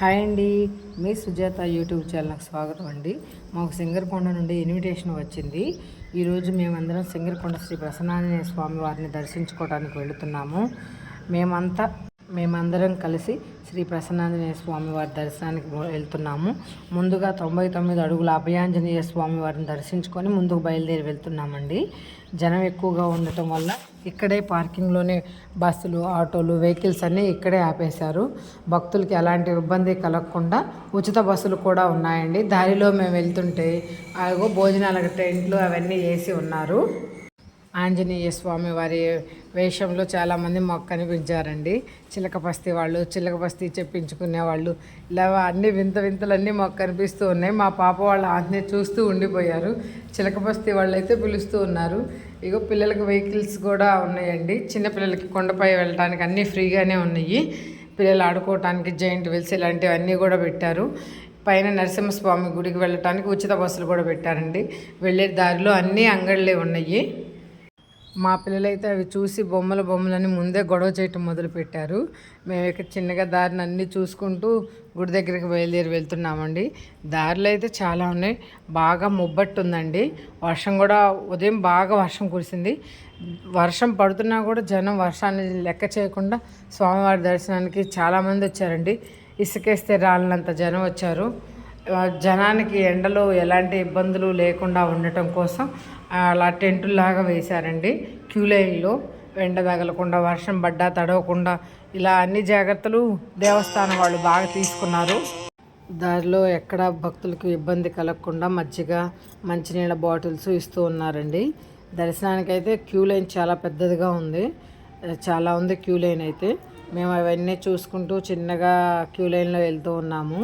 Hi అండి. మీ Sujatha YouTube ఛానల్కి స్వాగతం అండి. మాకు సింగరకొండ నుండి ఇన్విటేషన్ వచ్చింది. ఈరోజు మేమందరం సింగరకొండ శ్రీ ప్రసన్నాంజనేయ స్వామి వారిని దర్శించుకోవడానికి వెళుతున్నాము. మేమంతా మేమందరం కలిసి శ్రీ ప్రసన్నాంజనేయ స్వామి వారి దర్శనానికి వెళ్తున్నాము. ముందుగా తొంభై తొమ్మిది అడుగుల అభయాంజనేయ స్వామి వారిని దర్శించుకొని ముందుకు బయలుదేరి వెళ్తున్నామండి. జనం ఎక్కువగా ఉండటం వల్ల ఇక్కడే పార్కింగ్లోనే బస్సులు ఆటోలు వెహికల్స్ అన్నీ ఇక్కడే ఆపేశారు. భక్తులకి ఎలాంటి ఇబ్బంది కలగకుండా ఉచిత బస్సులు కూడా ఉన్నాయండి. దారిలో మేము వెళ్తుంటే అవి భోజనాలకు టెంట్లు అవన్నీ వేసి ఉన్నారు. ఆంజనేయ స్వామి వారి వేషంలో చాలామంది మాకు కనిపించారండి. చిలకపస్తి వాళ్ళు చిలకపస్తి చెప్పించుకునే వాళ్ళు. ఇలా అన్ని వింత వింతలన్నీ మాకు కనిపిస్తూ ఉన్నాయి. మా పాప వాళ్ళ ఆజ్ఞ చూస్తూ ఉండిపోయారు. చిలకపస్తి వాళ్ళు అయితే పిలుస్తూ ఉన్నారు. ఇగో పిల్లలకి వెహికల్స్ కూడా ఉన్నాయండి. చిన్నపిల్లలకి కొండపై వెళ్ళడానికి అన్నీ ఫ్రీగానే ఉన్నాయి. పిల్లలు ఆడుకోవటానికి జైంట్ వీల్స్ ఇలాంటివన్నీ కూడా పెట్టారు. పైన నరసింహస్వామి గుడికి వెళ్ళటానికి ఉచిత బస్సులు కూడా పెట్టారండి. వెళ్ళే దారిలో అన్ని అంగళ్ళే ఉన్నాయి. మా పిల్లలైతే అవి చూసి బొమ్మల బొమ్మలని ముందే గొడవ చేయటం మొదలు పెట్టారు మేము ఇక్కడ చిన్నగా దారిని అన్నీ చూసుకుంటూ గుడి దగ్గరికి బయలుదేరి వెళ్తున్నామండి. దారిలో అయితే చాలా ఉన్నాయి. బాగా ముబ్బట్టు ఉందండి వర్షం కూడా ఉదయం బాగా వర్షం కురిసింది. వర్షం పడుతున్నా కూడా జనం వర్షాన్ని లెక్క చేయకుండా స్వామివారి దర్శనానికి చాలామంది వచ్చారండి. ఇసుకేస్తే రాలినంత జనం వచ్చారు. జనానికి ఎండలో ఎలాంటి ఇబ్బందులు లేకుండా ఉండటం కోసం అలా టెంటులాగా వేశారండి. క్యూ లైన్లో ఎండ తగలకుండా వర్షం పడ్డా తడవకుండా ఇలా అన్ని జాగ్రత్తలు దేవస్థానం వాళ్ళు బాగా తీసుకున్నారు. దారిలో ఎక్కడ భక్తులకు ఇబ్బంది కలగకుండా మజ్జిగ మంచినీళ్ళ బాటిల్స్ ఇస్తూ ఉన్నారండి. దర్శనానికి అయితే క్యూ లైన్ చాలా పెద్దదిగా ఉంది. చాలా ఉంది క్యూ లైన్ అయితే. మేము అవన్నీ చూసుకుంటూ చిన్నగా క్యూ లైన్లో వెళ్తూ ఉన్నాము.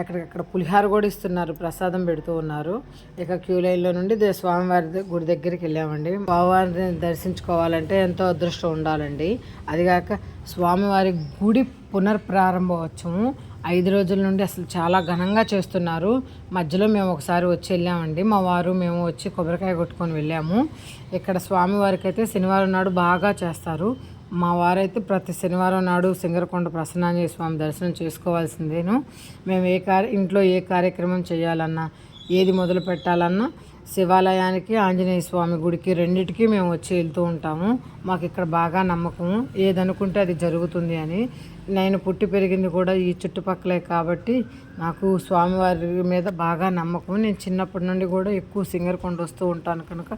ఎక్కడికక్కడ పులిహార కూడా ఇస్తున్నారు ప్రసాదం పెడుతూ ఉన్నారు. ఇక క్యూ లైన్లో నుండి స్వామివారి గుడి దగ్గరికి వెళ్ళామండి. స్వామివారిని దర్శించుకోవాలంటే ఎంతో అదృష్టం ఉండాలండి. అదిగాక స్వామివారి గుడి పునర్ప్రారంభోత్సవం ఐదు రోజుల నుండి అసలు చాలా ఘనంగా చేస్తున్నారు. మధ్యలో మేము ఒకసారి వచ్చి వెళ్ళామండి. మా వారు మేము వచ్చి కొబ్బరికాయ కొట్టుకొని వెళ్ళాము. ఇక్కడ స్వామివారికి అయితే శనివారం నాడు బాగా చేస్తారు. మా వారైతే ప్రతి శనివారం నాడు సింగరకొండ ప్రసన్నాంజలి స్వామి దర్శనం చేసుకోవాల్సిందేను. మేము ఏ కార్య ఇంట్లో ఏ కార్యక్రమం చేయాలన్నా ఏది మొదలు పెట్టాలన్నా శివాలయానికి ఆంజనేయ స్వామి గుడికి రెండింటికి మేము వచ్చి వెళ్తూ ఉంటాము. మాకు ఇక్కడ బాగా నమ్మకం ఏదనుకుంటే అది జరుగుతుంది అని. నేను పుట్టి పెరిగింది కూడా ఈ చుట్టుపక్కలే కాబట్టి నాకు స్వామివారి మీద బాగా నమ్మకం నేను చిన్నప్పటి నుండి కూడా ఎక్కువ సింగరకొండ వస్తూ ఉంటాను కనుక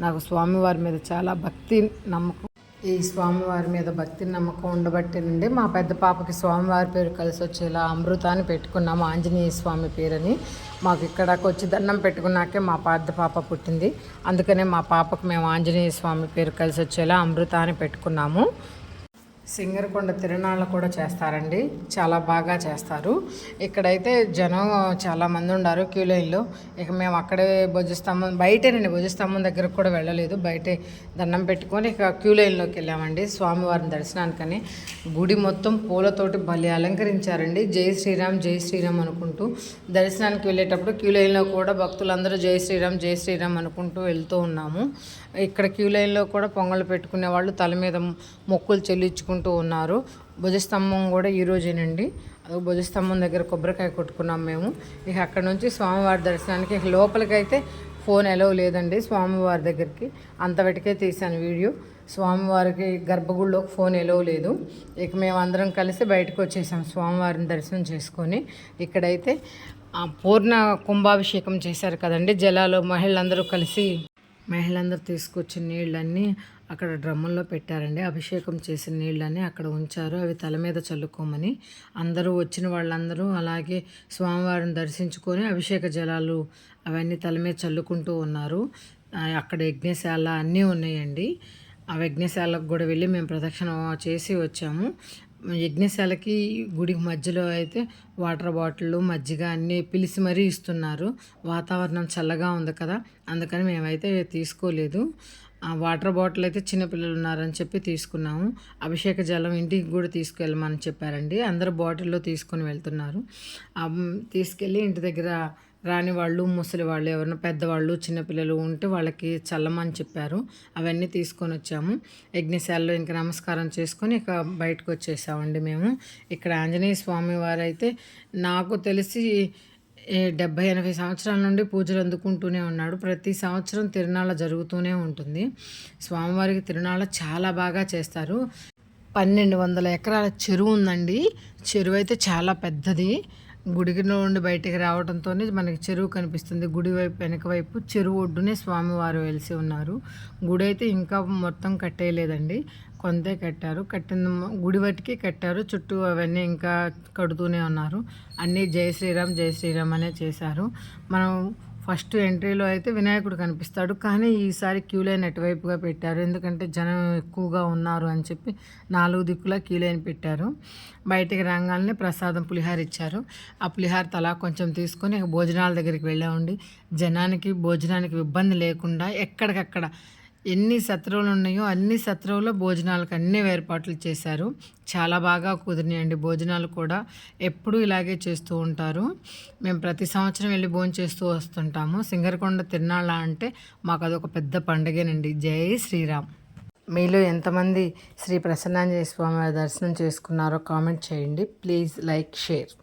నాకు స్వామివారి మీద చాలా భక్తి నమ్మకం. ఈ స్వామివారి మీద భక్తి నమ్మకం ఉండబట్టేనండి మా పెద్ద పాపకి స్వామివారి పేరు కలిసి వచ్చేలా అమృతాన్ని పెట్టుకున్నాము. ఆంజనేయ స్వామి పేరని. మాకు ఇక్కడకు వచ్చి దండం పెట్టుకున్నాకే మా పెద్ద పాప పుట్టింది. అందుకనే మా పాపకు మేము ఆంజనేయ స్వామి పేరు కలిసి వచ్చేలా అమృతాన్ని పెట్టుకున్నాము. సింగరకొండ తిరునాళ్ళు కూడా చేస్తారండి. చాలా బాగా చేస్తారు. ఇక్కడైతే జనం చాలామంది ఉన్నారు క్యూ లైన్లో. ఇక మేము అక్కడే భుజస్తంభం బయటేనండి భుజస్తంభం దగ్గరకు కూడా వెళ్ళలేదు. బయటే దండం పెట్టుకొని ఇక క్యూ లైన్లోకి వెళ్ళామండి స్వామివారిని దర్శనానికని. గుడి మొత్తం పూలతోటి భలే అలంకరించారండి. జై శ్రీరామ్ జై శ్రీరామ్ అనుకుంటూ దర్శనానికి వెళ్ళేటప్పుడు క్యూ లైన్లో కూడా భక్తులందరూ జై శ్రీరామ్ జై శ్రీరామ్ అనుకుంటూ వెళ్తూ ఉన్నాము. ఇక్కడ క్యూ లైన్లో కూడా పొంగళ్ళు పెట్టుకునే వాళ్ళు తల మీద మొక్కులు చెల్లించుకుంటూ ఉన్నారు. భుజస్తంభం కూడా ఈ రోజేనండి. భుజస్తంభం దగ్గర కొబ్బరికాయ కొట్టుకున్నాం మేము. ఇక అక్కడ నుంచి స్వామివారి దర్శనానికి ఇక లోపలికైతే ఫోన్ ఎలవ్ లేదండి స్వామివారి దగ్గరికి. అంతవటికే తీశాను వీడియో. స్వామివారికి గర్భగుడిలోకి ఫోన్ ఎలవ్ లేదు. ఇక మేము అందరం కలిసి బయటకు వచ్చేసాం స్వామివారిని దర్శనం చేసుకొని. ఇక్కడైతే పూర్ణ కుంభాభిషేకం చేశారు కదండి. జలాలు మహిళలందరూ కలిసి మహిళలందరూ తీసుకొచ్చిన నీళ్ళన్నీ అక్కడ డ్రమ్ముల్లో పెట్టారండి. అభిషేకం చేసిన నీళ్ళని అక్కడ ఉంచారు. అవి తల మీద చల్లుకోమని అందరూ వచ్చిన వాళ్ళందరూ అలాగే స్వామివారిని దర్శించుకొని అభిషేక జలాలు అవన్నీ తల మీద చల్లుకుంటూ ఉన్నారు. అక్కడ యజ్ఞశాల అన్నీ ఉన్నాయండి. ఆ యజ్ఞశాలకు కూడా వెళ్ళి మేము ప్రదక్షిణ చేసి వచ్చాము. యజ్ఞశాలకి గుడికి మధ్యలో అయితే వాటర్ బాటిళ్ళు మజ్జిగ అన్నీ పిలిచి మరీ ఇస్తున్నారు. వాతావరణం చల్లగా ఉంది కదా అందుకని మేమైతే తీసుకోలేదు. వాటర్ బాటిల్ అయితే చిన్నపిల్లలు ఉన్నారని చెప్పి తీసుకున్నాము. అభిషేక జలం ఇంటికి కూడా తీసుకెళ్ళమని చెప్పారండి. అందరు బాటిల్లో తీసుకొని వెళ్తున్నారు. తీసుకెళ్ళి ఇంటి దగ్గర రాని వాళ్ళు ముసలి వాళ్ళు ఎవరైనా పెద్దవాళ్ళు చిన్నపిల్లలు ఉంటే వాళ్ళకి చల్లమని చెప్పారు. అవన్నీ తీసుకొని వచ్చాము. యజ్ఞశాలలో ఇంకా నమస్కారం చేసుకొని ఇక బయటకు వచ్చేసామండి మేము. ఇక్కడ ఆంజనేయ స్వామి వారైతే నాకు తెలిసి డెబ్భై ఎనభై సంవత్సరాల నుండి పూజలు అందుకుంటూనే ఉన్నాడు. ప్రతి సంవత్సరం తిరునాళ్ళ జరుగుతూనే ఉంటుంది. స్వామివారికి తిరునాళ్ళ చాలా బాగా చేస్తారు. పన్నెండు వందల ఎకరాల చెరువు ఉందండి. చెరువు అయితే చాలా పెద్దది. గుడికి నుండి బయటికి రావడంతో మనకి చెరువు కనిపిస్తుంది. గుడి వైపు వెనక వైపు చెరువు ఒడ్డునే స్వామివారు వెలిసి ఉన్నారు. గుడి అయితే ఇంకా మొత్తం కట్టేయలేదండి. కొంతే కట్టారు. కట్టిన గుడి వట్టికి కట్టారు. చుట్టూ అవన్నీ ఇంకా కడుతూనే ఉన్నారు. అన్నీ జై శ్రీరామ్ జై శ్రీరామ్ అనే చేశారు. మనం ఫస్ట్ ఎంట్రీలో అయితే వినాయకుడు కనిపిస్తాడు. కానీ ఈసారి క్యూ లైన్ అటువైపుగా పెట్టారు. ఎందుకంటే జనం ఎక్కువగా ఉన్నారు అని చెప్పి నాలుగు దిక్కులా క్యూ లైన్ పెట్టారు. బయటికి రాగానే ప్రసాదం పులిహార ఇచ్చారు. ఆ పులిహార తలా కొంచెం తీసుకొని భోజనాల దగ్గరికి వెళ్ళామండి. జనానికి భోజనానికి ఇబ్బంది లేకుండా ఎక్కడికక్కడ ఎన్ని శత్రువులు ఉన్నాయో అన్ని శత్రువుల భోజనాలకు అన్ని ఏర్పాట్లు చేశారు. చాలా బాగా కుదిరినాయండి భోజనాలు కూడా. ఎప్పుడూ ఇలాగే చేస్తూ ఉంటారు. మేము ప్రతి సంవత్సరం వెళ్ళి భోజనం చేస్తూ వస్తుంటాము. సింగరకొండ తిరునాళ్ళ అంటే మాకు అదొక పెద్ద పండగేనండి. జై శ్రీరామ్. మీలో ఎంతమంది శ్రీ ప్రసన్నాంజలి స్వామి దర్శనం చేసుకున్నారో కామెంట్ చేయండి. Please like share.